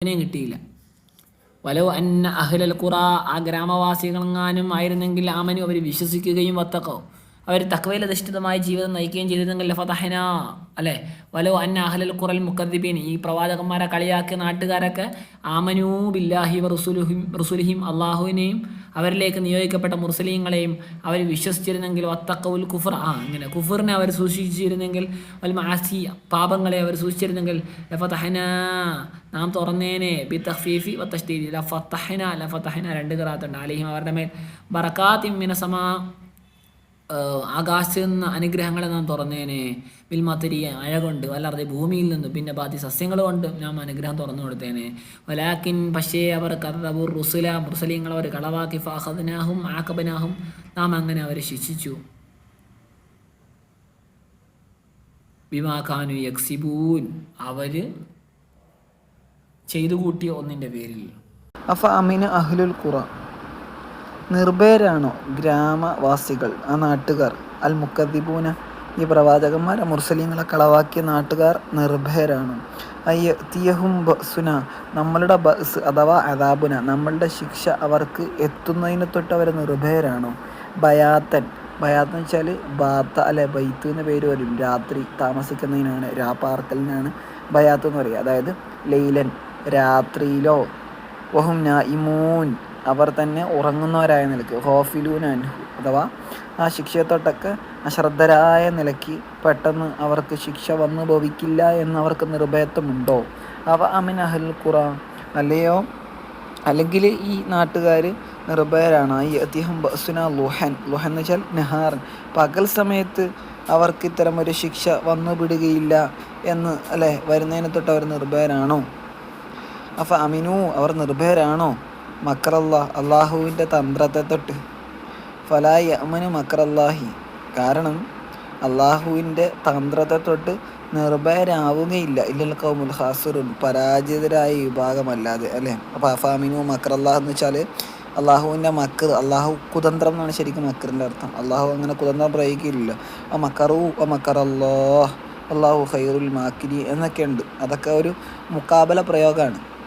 ഇതിനെയും കിട്ടിയില്ല. വലോ അന്ന അഹ്ലൽ ഖുറ ആ ഗ്രാമവാസികളെങ്ങാനും ആയിരുന്നെങ്കിൽ ആമനു അവർ വിശ്വസിക്കുകയും വത്തക്കോ. അവർ തക്വയിലധിഷ്ഠിതമായ ജീവിതം നയിക്കുകയും ചെയ്തിരുന്നെങ്കിൽ ഫതഹന അല്ലേ? വലോ അന്ന അഹ്ലൽ ഖുറൽ മുക്കദ്ദിബീൻ. ഈ പ്രവാചകന്മാരെ കളിയാക്കിയ നാട്ടുകാരൊക്കെ ആമനൂ ബില്ലാഹി റസുലിഹിം റുസുലിഹിം അള്ളാഹുവിനെയും അവരിലേക്ക് നിയോഗിക്കപ്പെട്ട മുർസലീങ്ങളെയും അവർ വിശ്വസിച്ചിരുന്നെങ്കിൽ വത്തക്കവുൽ കുഫർ. ആ അങ്ങനെ കുഫറിനെ അവർ സൂക്ഷിച്ചിരുന്നെങ്കിൽ വൽ മാസി പാപങ്ങളെ അവർ സൂക്ഷിച്ചിരുന്നെങ്കിൽ ലഫതഹന നാം തുറന്നേനെ ബി തഹ്ഫീഫി വ തഷ്ദീദി ലഫതഹന ലഫതഹന രണ്ട് ഖിറാത്തുണ്ട് അലഹിം അവരുടെ മേൽ. ബറക്കാത്തിം മിന സമാ ഏഹ് ആകാശത്ത് നിന്ന് അനുഗ്രഹങ്ങളെ നാം തുറന്നേനെ. വിൽമാത്തിരി മഴ കൊണ്ട് വല്ലാതെ ഭൂമിയിൽ നിന്ന് പിന്നെ ബാക്കി സസ്യങ്ങൾ കൊണ്ട് നാം അനുഗ്രഹം തുറന്നു കൊടുത്തേനെ. വലാക്കിൻ പക്ഷേ അവർ കറബൂർ റുസുല മുർസലിങ്ങൾ അവർ കളവാക്കി ഫാഹദനാഹും ആക്കബനാഹും നാം അങ്ങനെ അവരെ ശിക്ഷിച്ചു. ബിമാഖാനു യക്സിബൂൻ അവർ ചെയ്തു കൂട്ടിയ ഒന്നിന്റെ പേരിൽ. അഫ അമിന അഹ്ലുൽ ഖുറ. നിർഭയരാണോ ഗ്രാമവാസികൾ? ആ നാട്ടുകാർ അൽ മുക്കദ്ദിബൂന ഈ പ്രവാചകന്മാരെ മുർസലീങ്ങളെ കളവാക്കിയ നാട്ടുകാർ നിർഭയരാണോ? അയ്യ തിയഹും ബസുന നമ്മളുടെ ബസ് അഥവാ അദാബുന നമ്മളുടെ ശിക്ഷ അവർക്ക് എത്തുന്നതിന് തൊട്ട് അവർ നിർഭയരാണോ? ബയാത്തൻ ബയാത്ത് എന്ന് വെച്ചാൽ ബാത്ത അല്ലെ ബൈത്ത് എന്ന പേര് വരും. രാത്രി താമസിക്കുന്നതിനാണ് രാപ്പാർക്കലിനാണ് ബയാത്ത് എന്ന് പറയുക. അതായത് ലൈലൻ രാത്രിയിലോ വഹും നായിമൂൻ. അവർ തന്നെ ഉറങ്ങുന്നവരായ നിലയ്ക്ക് ഹോഫിലൂൻ അൻഹു അഥവാ ആ ശിക്ഷയെ തൊട്ടൊക്കെ അശ്രദ്ധരായ നിലയ്ക്ക് പെട്ടെന്ന് അവർക്ക് ശിക്ഷ വന്നു ഭവിക്കില്ല എന്നവർക്ക് നിർഭയത്വമുണ്ടോ അവ അമിൻ അഹൽ ഖുറ. അല്ലയോ? അല്ലെങ്കിൽ ഈ നാട്ടുകാർ നിർഭയരാണ് ഈ അദ്ദേഹം ബസുന ലുഹൻ. ലുഹൻ എന്ന് വെച്ചാൽ നെഹാറൻ പകൽ സമയത്ത് അവർക്ക് ഇത്തരം ഒരു ശിക്ഷ വന്നു വിടുകയില്ല എന്ന് അല്ലേ? വരുന്നതിനെ തൊട്ട് അവർ നിർഭയരാണോ അഫ അമിനു അവർ നിർഭയരാണോ? മക്രല്ല അള്ളാഹുവിന്റെ തന്ത്രത്തെ തൊട്ട്. ഫലായി അമനു മക്രല്ലാഹി. കാരണം അള്ളാഹുവിന്റെ തന്ത്രത്തെ തൊട്ട് നിർഭയരാവുകയില്ല. ഇല്ലൽ കൗമുൽ ഹാസുറുൻ പരാജിതരായ വിഭാഗമല്ലാതെ അല്ലേ? അപ്പോൾ അഫാമിനു മക്രല്ലാഹ് എന്ന് വെച്ചാൽ അള്ളാഹുവിന്റെ മക്കർ അള്ളാഹു കുതന്ത്രം എന്നാണ് ശരിക്കും മക്കറിന്റെ അർത്ഥം. അള്ളാഹു അങ്ങനെ കുതന്ത്രം പ്രയോഗിക്കില്ലല്ലോ ആ മക്കറു ആ മക്കറല്ലോ അള്ളാഹു ഖൈറുൽ മാക്കിരി എന്നൊക്കെ ഉണ്ട് അതൊക്കെ ഒരു മുക്കാബല പ്രയോഗമാണ്.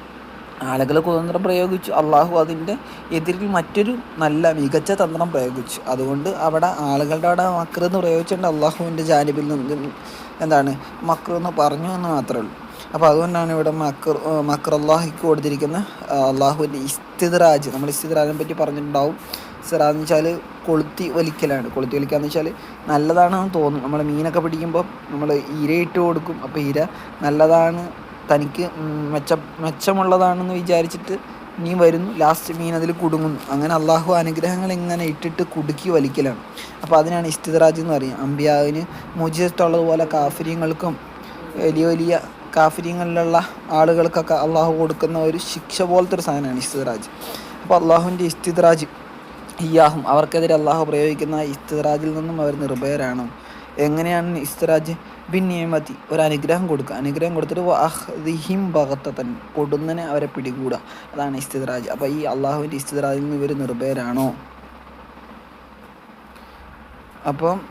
ആളുകൾ കുതന്ത്രം പ്രയോഗിച്ചു. അള്ളാഹു അതിന്റെ എതിരിൽ മറ്റൊരു നല്ല മികച്ച തന്ത്രം പ്രയോഗിച്ചു. അതുകൊണ്ട് അവിടെ ആളുകളുടെ അവിടെ മക്ർ എന്ന് പ്രയോഗിച്ചുകൊണ്ട് അള്ളാഹുവിന്റെ ജാനിബിൽ നിന്ന് എന്താണ് മക്ർ എന്ന് പറഞ്ഞു എന്ന് മാത്രമേ ഉള്ളൂ. അപ്പോൾ അതുകൊണ്ടാണ് ഇവിടെ മക്ർ മക്ർ അള്ളാഹിക്ക് കൊടുത്തിരിക്കുന്ന അള്ളാഹുവിന്റെ ഇസ്തിദ്രാജ്. നമ്മൾ ഇസ്തിദ്രാജിനെ പറ്റി പറഞ്ഞിട്ടുണ്ടാവും. സിറാജ് എന്ന് വെച്ചാൽ കൊളുത്തി വലിക്കലാണ്. കൊളുത്തി വലിക്കുക എന്ന് വെച്ചാൽ നല്ലതാണെന്ന് തോന്നും. നമ്മൾ മീനൊക്കെ പിടിക്കുമ്പോൾ നമ്മൾ ഇര ഇട്ട് കൊടുക്കും. അപ്പോൾ ഇര നല്ലതാണ് തനിക്ക് മെച്ച മെച്ചമുള്ളതാണെന്ന് വിചാരിച്ചിട്ട് നീ വരുന്നു. ലാസ്റ്റ് മീൻ അതിൽ കുടുങ്ങുന്നു. അങ്ങനെ അള്ളാഹു അനുഗ്രഹങ്ങൾ ഇങ്ങനെ ഇട്ടിട്ട് കുടുക്കി വലിക്കലാണ്. അപ്പോൾ അതിനാണ് ഇഷ്ടിതരാജ് എന്ന് പറയും അമ്പിയാവിന് മുജിത്തുള്ളതുപോലെ കാഫര്യങ്ങൾക്കും വലിയ വലിയ കാഫര്യങ്ങളിലുള്ള ആളുകൾക്കൊക്കെ അള്ളാഹു കൊടുക്കുന്ന ഒരു ശിക്ഷ പോലത്തെ ഒരു സാധനമാണ് ഇഷ്ടിതരാജ് അപ്പോൾ അള്ളാഹുവിന്റെ ഇഷ്ടിതരാജ് ഇയാഹും അവർക്കെതിരെ അള്ളാഹു പ്രയോഗിക്കുന്ന ഇഷ്ടിതരാജിൽ നിന്നും അവർ നിർഭയരാണോ. എങ്ങനെയാണ് ഇസ്തിറാജ് ബിൻ നിയമത്തി ഒരു അനുഗ്രഹം കൊടുക്കുക. അനുഗ്രഹം കൊടുത്തിട്ട് അഹ്ദിഹിം ഭഗത്തൻ കൊടുന്നനെ അവരെ പിടികൂടുക അതാണ് ഇസ്തിദ്രാജ്. അപ്പോൾ ഈ അള്ളാഹുവിന്റെ ഇസ്തിദ്രാജിൽ നിന്ന് ഇവർ നിർഭയരാണോ? അപ്പം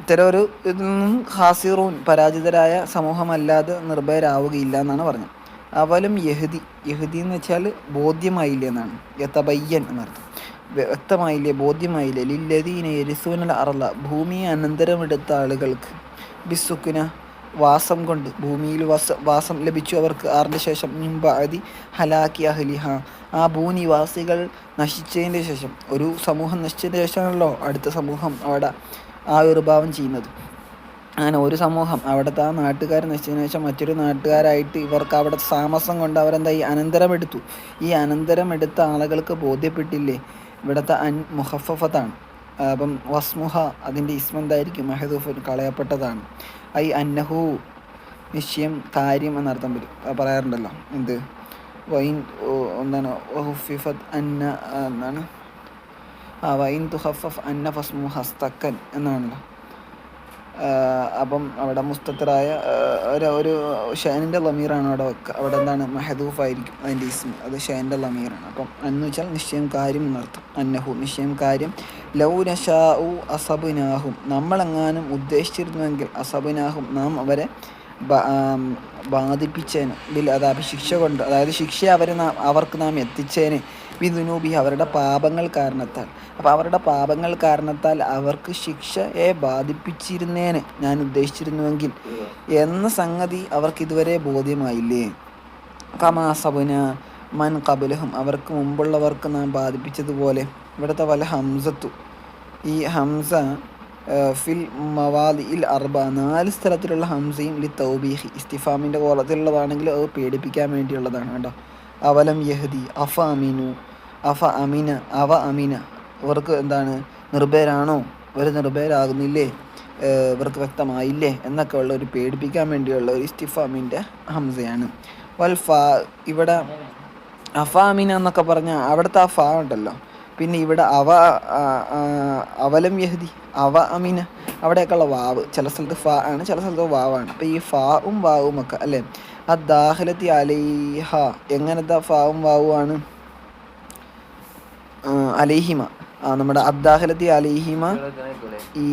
ഇത്തരം ഒരു ഇതിൽ നിന്നും ഹാസിറൂൻ പരാജിതരായ സമൂഹമല്ലാതെ നിർഭയരാവുകയില്ല എന്നാണ് പറഞ്ഞത്. അവലും യഹുദി. യഹുദി എന്ന് വെച്ചാൽ ബോധ്യമായില്ല എന്നാണ്. യത്തബയ്യൻ എന്നർത്ഥം വ്യക്തമായില്ലേ ബോധ്യമായില്ലേ? ലില്ലദീന എരിസൂനൽ അറള ഭൂമിയെ അനന്തരമെടുത്ത ആളുകൾക്ക് ബിസുക്കിന വാസം കൊണ്ട് ഭൂമിയിൽ വാസ വാസം ലഭിച്ചു. അവർക്ക് ആറിന്റെ ശേഷം മിംബാദി ഹലാക്കി അഹലിഹ. ആ ഭൂനിവാസികൾ നശിച്ചതിന്റെ ശേഷം ഒരു സമൂഹം നശിച്ചതിന് ശേഷമാണല്ലോ അടുത്ത സമൂഹം അവിടെ ആവിർഭാവം ചെയ്യുന്നത്. അങ്ങനെ ഒരു സമൂഹം അവിടുത്തെ ആ നാട്ടുകാർ നശിച്ചതിന് ശേഷം മറ്റൊരു നാട്ടുകാരായിട്ട് ഇവർക്ക് അവിടെ താമസം കൊണ്ട് അവരെന്താ ഈ അനന്തരമെടുത്തു. ഈ അനന്തരമെടുത്ത ആളുകൾക്ക് ബോധ്യപ്പെട്ടില്ലേ? ഇവിടുത്തെ അൻ മുഹഫഫത്താണ്. അപ്പം വസ്മുഹ അതിന്റെ ഇസ്മ എന്തായിരിക്കും മെഹദൂഫ് കളയപ്പെട്ടതാണ്. ഐ അന്നഹു നിശ്ചയം താര്യം എന്നർത്ഥം വരും. പറയാറുണ്ടല്ലോ. എന്ത്? വൈൻ എന്താണ്? ഹുഫിഫത്ത് അന്ന എന്നാണ് ആ വൈൻ തുഹഫഫ് അന്ന ഫസ്മു ഹസ്തക്കൻ എന്നാണല്ലോ. അപ്പം അവിടെ മുസ്തത്തറായ ഒരു ഒരു ഷാനിന്റെ ലമീറാണ് അവിടെ വെക്കുക അവിടെ എന്താണ് മെഹദൂഫ് ആയിരിക്കും അതിന്റെ ഇസ്മ. അത് ഷാനിന്റെ ലമീറാണ്. അപ്പം എന്ന് വെച്ചാൽ നിശ്ചയം കാര്യം എന്നർത്ഥം അന്നഹു നിശ്ചയം കാര്യം. ലൗ നഷാഉ അസബുനാഹും. നമ്മളെങ്ങാനും ഉദ്ദേശിച്ചിരുന്നുവെങ്കിൽ അസബുനാഹും നാം അവരെ ബാധിപ്പിച്ചതിന് ബിൽ അതാ ശിക്ഷ കൊണ്ട് അതായത് ശിക്ഷ അവരെ അവർക്ക് നാം എത്തിച്ചേന്. ബിദുനൂബി അവരുടെ പാപങ്ങൾ കാരണത്താൽ. അപ്പോൾ അവരുടെ പാപങ്ങൾ കാരണത്താൽ അവർക്ക് ശിക്ഷയെ ബാധിപ്പിച്ചിരുന്നേന് ഞാൻ ഉദ്ദേശിച്ചിരുന്നുവെങ്കിൽ. എന്ന സംഗതി അവർക്ക് ഇതുവരെ ബോധ്യമായില്ലേ? കമാസബുന മൻ കബലഹും അവർക്ക് മുമ്പുള്ളവർക്ക് നാം ബാധിപ്പിച്ചതുപോലെ. ഇവിടുത്തെ വല ഹംസത്തു. ഈ ഹംസ ഫിൽ മവാദി ഇൽ അർബ. നാല് സ്ഥലത്തിലുള്ള ഹംസയും ലി തൗബീഹി ഇസ്തിഫാമിന്റെ കോലത്തിലുള്ളതാണെങ്കിൽ അത് പേടിപ്പിക്കാൻ വേണ്ടിയുള്ളതാണ് കേട്ടോ. അവലം യഹദി അഫ അമീനു അഫ അമീന അവ അമീന. ഇവർക്ക് എന്താണ്? നിർഭയരാണോ ഇവർ നിർഭയരാകുന്നില്ലേ ഇവർക്ക് വ്യക്തമായില്ലേ? എന്നൊക്കെ ഉള്ള ഒരു പേടിപ്പിക്കാൻ വേണ്ടിയുള്ള ഒരു ഇസ്തിഫാമിന്റെ ഹംസയാണ്. വൽ ഇവിടെ അഫ അമീന എന്നൊക്കെ പറഞ്ഞാൽ അവിടുത്തെ ആ ഫാ ഉണ്ടല്ലോ. പിന്നെ ഇവിടെ അവ അവലം യഹദി അവ അമീന. അവിടെയൊക്കെയുള്ള വാവ് ചില സ്ഥലത്ത് ഫ ആണ് ചില സ്ഥലത്ത് വാവാണ്. അപ്പോൾ ഈ ഫാവും വാവും ഒക്കെ അല്ലേ? ആ ദാഹലത്തി അലൈഹ. എങ്ങനത്തെ ഫാവും വാവുമാണ് അലൈഹിമ. നമ്മുടെ അദ്ദാഹലത്തി അലൈഹിമ ഈ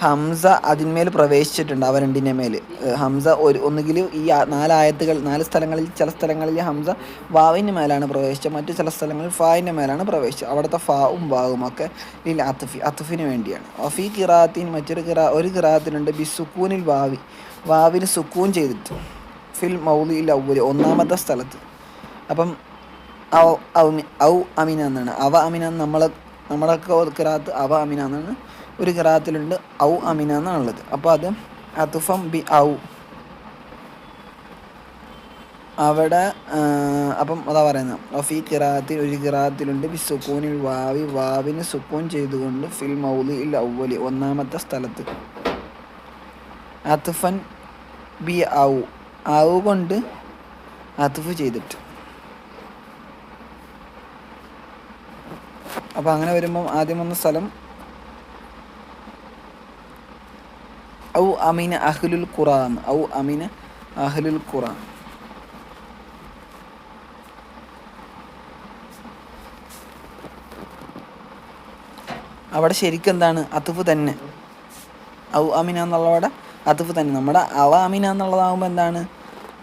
ഹംസ അതിന്മേൽ പ്രവേശിച്ചിട്ടുണ്ട് അവ രണ്ടിന്റെ മേൽ ഹംസ ഒരു ഒന്നുകിൽ ഈ നാലായത്തുകൾ നാല് സ്ഥലങ്ങളിൽ ചില സ്ഥലങ്ങളിൽ ഹംസ വാവിന്റെ മേലാണ് പ്രവേശിച്ചത് മറ്റു ചില സ്ഥലങ്ങളിൽ ഫാവിന്റെ മേലാണ് പ്രവേശിച്ചത്. അവിടുത്തെ ഫാവും വാവും ഒക്കെ ഇല്ല അത്തുഫി അത്തുഫിന് വേണ്ടിയാണ്. ഒഫി കിറാത്തിൻ മറ്റൊരു കിറാ ഒരു കിറാത്തിനുണ്ട് ബിസുക്കൂനിൽ വാവി. വാവിന് സുക്കൂൻ ചെയ്തിട്ട് ഫിൽ മൗലിയിൽ ഔവൽ ഒന്നാമത്തെ സ്ഥലത്ത്. അപ്പം ഔ ഔ അമിന എന്നാണ്. അവ അമിന നമ്മളെ നമ്മളൊക്കെ കിറാത്ത് അവ അമിന എന്നാണ്. ഒരു കിറാത്തിലുണ്ട് ഔ അമിന എന്നാണുള്ളത്. അപ്പോൾ അത് അതുഫം ബി ഔ. അവിടെ അപ്പം അതാ പറയുന്നത്. ഈ കിറാത്തിൽ ഒരു കിറാത്തിലുണ്ട്. ബി സുക്കൂനിൽ വാവി വാവിന് സുക്കൂൻ ചെയ്തുകൊണ്ട് ഫിൽ മൗലി ഇൽ ഔവലി ഒന്നാമത്തെ സ്ഥലത്ത്. അതുഫൻ ബി ഔ. ഔ കൊണ്ട് അതുഫ് ചെയ്തിട്ട്. അപ്പോൾ അങ്ങനെ വരുമ്പം ആദ്യം വന്ന സ്ഥലം ഔ അമീന അഹ്ലുൽ ഖുറാൻ. ഔ അമീന അഹ്ലുൽ ഖുറാൻ. അവിടെ ശരിക്കും എന്താണ് അതുഫ് തന്നെ. ഔ അമീന എന്നുള്ളവിടെ അതുഫ് തന്നെ നമ്മുടെ അവാമിന എന്നുള്ളതാകുമ്പോൾ എന്താണ്?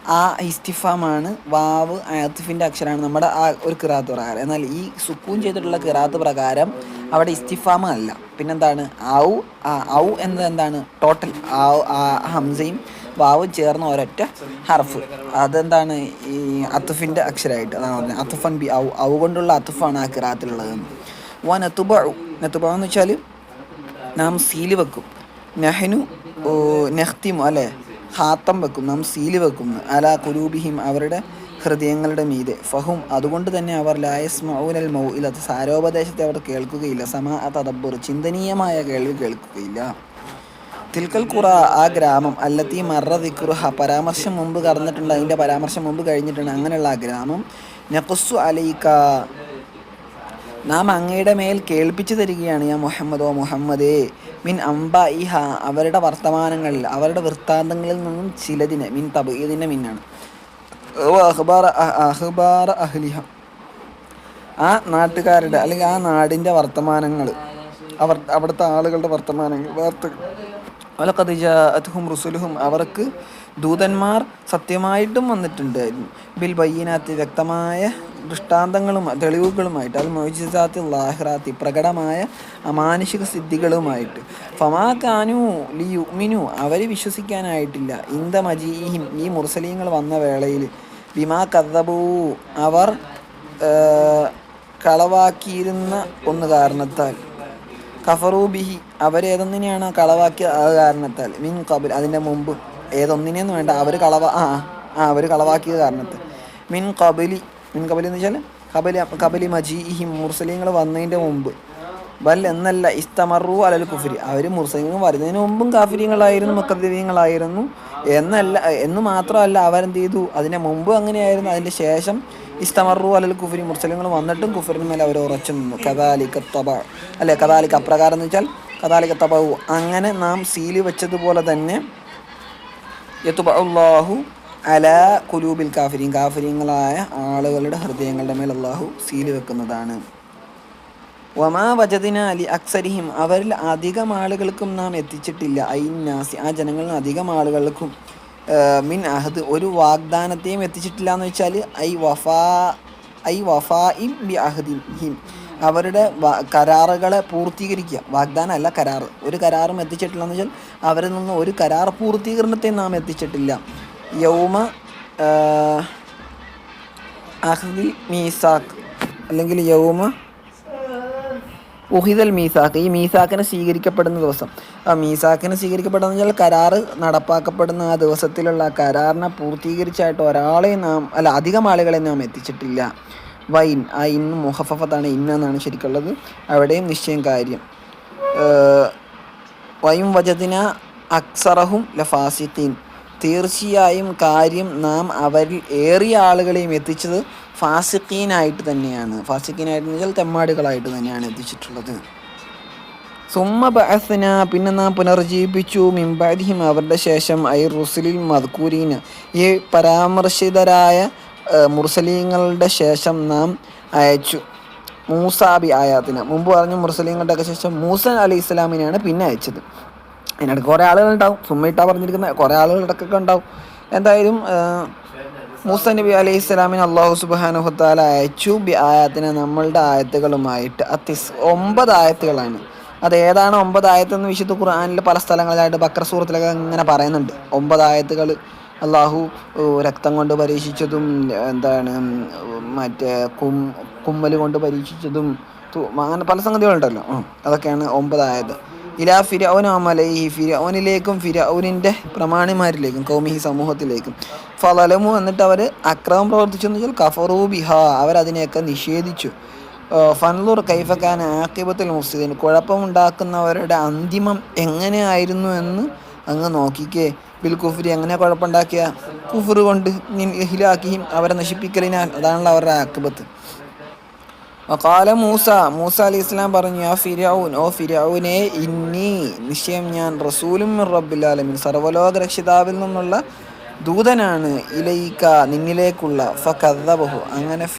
ആ ഇസ്തിഫാമാണ് വാവ് ആത്തിഫിന്റെ അക്ഷരമാണ് നമ്മുടെ ആ ഒരു കിറാത്ത് പ്രകാരം. എന്നാൽ ഈ സുക്കൂൻ ചെയ്തിട്ടുള്ള കിറാത്ത് പ്രകാരം അവിടെ ഇസ്തിഫാമ അല്ല. പിന്നെന്താണ്? ഔ ഔ എന്നത് എന്താണ്? ടോട്ടൽ ആ ഹംസയും വാവ് ചേർന്ന ഒരൊറ്റ ഹർഫ്. അതെന്താണ്? ഈ അത്തുഫിന്റെ അക്ഷരമായിട്ട് അതാണ് പറഞ്ഞത് അത്തുഫൻ ബി ഔ. ഔ കൊണ്ടുള്ള അത്തുഫാണ് ആ കിറാത്തിലുള്ളത്. വ നത്തുബ നത്തുബ എന്ന് വെച്ചാൽ നാം സീൽ വെക്കും. നെഹ്നു നെഹ്തിമു അല്ലെ? ഹാത്തം വെക്കും നാം സീൽ വെക്കും. അല കുലൂബിഹിം അവരുടെ ഹൃദയങ്ങളുടെ മീതെ. ഫഹും അതുകൊണ്ട് തന്നെ അവർ ലായസ് മൗനൽ മൗ ഇല്ല സാരോപദേശത്തെ അവർ കേൾക്കുകയില്ല. സമാ തദബ്ബുർ ചിന്തനീയമായ കേൾവി കേൾക്കുകയില്ല. തിൽക്കൽ ഖുറ ആ ഗ്രാമം. അല്ലത്തി മറ ദിക്റുഹ. പരാമർശം മുമ്പ് കടന്നിട്ടുണ്ട്. അതിന്റെ പരാമർശം മുമ്പ് കഴിഞ്ഞിട്ടുണ്ട്. അങ്ങനെയുള്ള ആ ഗ്രാമം. നഖുസ്സു അലൈക്ക നാം അങ്ങയുടെ മേൽ കേൾപ്പിച്ചു തരികയാണ് യാ മുഹമ്മദോ മുഹമ്മദേ. മിൻ അംബ ഇഹ അവരുടെ വർത്തമാനങ്ങളിൽ അവരുടെ വൃത്താന്തങ്ങളിൽ നിന്നും ചിലതിനെ മിൻ മിന്നാണ്. അഹ്ബാർ അഹ്ബാർ അഹ്ലിഹ. ആ നാട്ടുകാരുടെ അല്ലെങ്കിൽ ആ നാടിന്റെ വർത്തമാനങ്ങൾ അവർ അവിടുത്തെ ആളുകളുടെ വർത്തമാനങ്ങൾ വാർത്തകൾ വലക്കതിജാഅത്ഹും റുസുലുഹും അവർക്ക് ദൂതന്മാർ സത്യമായിട്ടും വന്നിട്ടുണ്ടായിരുന്നു ബിൽ ബയ്യനാത്ത് വ്യക്തമായ ദൃഷ്ടാന്തങ്ങളും തെളിവുകളുമായിട്ട് അത് മൊയ്ജിസാത്തി ലാഹ്റാത്തി പ്രകടമായ അമാനുഷിക സിദ്ധികളുമായിട്ട്. ഫമാ കാനു ലി യുമിനു അവർ വിശ്വസിക്കാനായിട്ടില്ല. ഇന്ത മജീഹിം ഈ മുർസലീങ്ങൾ വന്ന വേളയിൽ ബിമാ കഥബൂ അവർ കളവാക്കിയിരുന്ന ഒന്ന് കാരണത്താൽ. കഫറൂബിഹി അവരേതെന്നിനെയാണ് കളവാക്കിയ കാരണത്താൽ? മിൻ കബിൽ അതിന്റെ മുമ്പ്. ഏതൊന്നിനെന്ന് വേണ്ട അവർ കളവ ആ ആ അവർ കളവാക്കിയ കാരണത്ത്. മിൻ കബലി മിൻ കബലി എന്ന് വെച്ചാൽ കബലി കബലി മജീഹിം മുർസലിങ്ങൾ വന്നതിന്റെ മുമ്പ്. ബൽ എന്നല്ല ഇസ്തമറു അലൽ കുഫരി. അവർ മുർസലിങ്ങൾ വരുന്നതിന് മുമ്പും കാഫിര്യങ്ങളായിരുന്നു മുക്കദ്ദീങ്ങളായിരുന്നു എന്നല്ല എന്ന് മാത്രമല്ല അവരെന്ത് ചെയ്തു അതിന് മുമ്പ് അങ്ങനെയായിരുന്നു. അതിന്റെ ശേഷം ഇസ്തമറു അലൽ കുഫരി മുർസലിങ്ങൾ വന്നിട്ടും കുഫറിന് മേലെ അവർ ഉറച്ചു നിന്നു. കഥാലിക്ക തബ അല്ലെ കഥാലിക്ക അപ്രകാരം എന്ന് വെച്ചാൽ കഥാലിക്ക തബു അങ്ങനെ നാം സീൽ വെച്ചതുപോലെ തന്നെ യത്തുബാഹു അല കുലൂബിൽ കാഫിരീൻ. കാഫിര്യങ്ങളായ ആളുകളുടെ ഹൃദയങ്ങളുടെ മേൽ അള്ളാഹു സീൽ വെക്കുന്നതാണ്. വമാ വജദിന അക്സരിഹിം. അവരിൽ അധികം ആളുകൾക്കും നാം എത്തിച്ചിട്ടില്ല. ഐനാസി ആ ജനങ്ങളിൽ അധികം ആളുകൾക്കും മിൻ അഹദ് ഒരു വാഗ്ദാനത്തെയും എത്തിച്ചിട്ടില്ല എന്ന് വെച്ചാൽ ഐ വഫാ ഐ വഫാ ഇം ബി അഹദിൻ ഹിം. അവരുടെ കരാറുകളെ പൂർത്തീകരിക്കുക. വാഗ്ദാനമല്ല കരാറ്. ഒരു കരാറും എത്തിച്ചിട്ടില്ല എന്ന് വെച്ചാൽ അവരിൽ നിന്ന് ഒരു കരാർ പൂർത്തീകരണത്തെ നാം എത്തിച്ചിട്ടില്ല. യൗമ അഹ്ദിൽ മീസാഖ്. അല്ലെങ്കിൽ യൗമ ഉഹിദൽ മീസാഖ്. ഈ മീസാക്കിനെ സ്വീകരിക്കപ്പെടുന്ന ദിവസം. ആ മീസാക്കിനെ സ്വീകരിക്കപ്പെടുന്ന വെച്ചാൽ കരാറ് നടപ്പാക്കപ്പെടുന്ന ആ ദിവസത്തിലുള്ള കരാറിനെ പൂർത്തീകരിച്ചായിട്ട് ഒരാളെയും നാം അല്ല അധികം ആളുകളെ നാം എത്തിച്ചിട്ടില്ല. വൈൻ ആ ഇന്ന് മുഹഫഫത്താണ് ഇന്നെന്നാണ് ശരിക്കുള്ളത്. അവിടെയും നിശ്ചയം കാര്യം. വയും വജദിന അക്സറഹും ലഫാസിഖീൻ തീർച്ചയായും കാര്യം നാം അവരിൽ ഏറിയ ആളുകളെയും എത്തിച്ചത് ഫാസിഖീനായിട്ട് തന്നെയാണ്. ഫാസിഖീനായിട്ട് വെച്ചാൽ തെമ്മാടികളായിട്ട് തന്നെയാണ് എത്തിച്ചിട്ടുള്ളത്. സുമ്മ ബഅസ്ന പിന്നെ നാം പുനർജീവിപ്പിച്ചു. മിംബാദിഹിം അവരുടെ ശേഷം ഐ റുസലിൽ മദ്കൂരീന ഈ പരാമർശിതരായ മുർസലീങ്ങളുടെ ശേഷം നാം അയച്ചു. മൂസാബി ആയാത്തിന് മുമ്പ് പറഞ്ഞു മുർസലീങ്ങളുടെ ഒക്കെ ശേഷം മൂസൻ അലി ഇസ്ലാമിനെയാണ് പിന്നെ അയച്ചത്. അതിനിടയ്ക്ക് കുറേ ആളുകളുണ്ടാവും സുമ്മയിട്ടാ പറഞ്ഞിരിക്കുന്ന കുറേ ആളുകളുടെ ഇടയ്ക്കൊക്കെ ഉണ്ടാവും. എന്തായാലും മൂസ നബി അലൈഹി ഇസ്ലാമിന് അള്ളാഹു സുബാനുഹത്താല അയച്ചു. ബി ആയത്തിനെ നമ്മളുടെ ആയത്തുകളുമായിട്ട്. അത്യസ് ഒമ്പത് ആയത്തുകളാണ്. അത് ഏതാണ് ഒമ്പത് ആയത്തെന്ന് വിശുദ്ധ ഖുർആാനിൽ പല സ്ഥലങ്ങളിലായിട്ട് ബക്ര സൂറത്തിലൊക്കെ ഇങ്ങനെ പറയുന്നുണ്ട്. ഒമ്പത് ആയത്തുകൾ അള്ളാഹു രക്തം കൊണ്ട് പരീക്ഷിച്ചതും എന്താണ് മറ്റേ കും കുമ്മൽ കൊണ്ട് പരീക്ഷിച്ചതും അങ്ങനെ പല സംഗതികളുണ്ടല്ലോ. അതൊക്കെയാണ് ഒമ്പതായത്. ഇലാ ഫിരൗന അമലൈഹി ഫിരൗനിലേക്കും ഫിരൗനിന്റെ പ്രമാണിമാരിലേക്കും കൗമിഹി സമൂഹത്തിലേക്കും. ഫലമു എന്നിട്ട് അവർ അക്രമം പ്രവർത്തിച്ചു എന്ന് വെച്ചാൽ കഫറൂ ബിഹ അവരതിനെയൊക്കെ നിഷേധിച്ചു. ഫൻലൂർ കൈഫക്കാൻ ആക്കിബത്തിൽ മുസ്ലിം കുഴപ്പമുണ്ടാക്കുന്നവരുടെ അന്തിമം എങ്ങനെയായിരുന്നു എന്ന് അങ്ങ് നോക്കിക്കേ. ബിൽ കുഫ്രി എങ്ങനെ കുഴപ്പമുണ്ടാക്കിയ? കുഫർ കൊണ്ട് ഹിലാക്കിയും അവരെ നശിപ്പിക്കലിനാൽ അതാണല്ലോ അവരുടെ ആക്ബത്ത്. വക്കാല മൂസ മൂസ അലി ഇസ്ലാം പറഞ്ഞു ആ ഫിരാവുൻ ഓ ഫിരാവുനെ ഇന്നി നിശ്ചയം ഞാൻ റസൂലും മിർ സർവലോക രക്ഷിതാവിൽ നിന്നുള്ള ദൂതനാണ് ഇലയിക്ക നിന്നിലേക്കുള്ള. ഫ അങ്ങനെ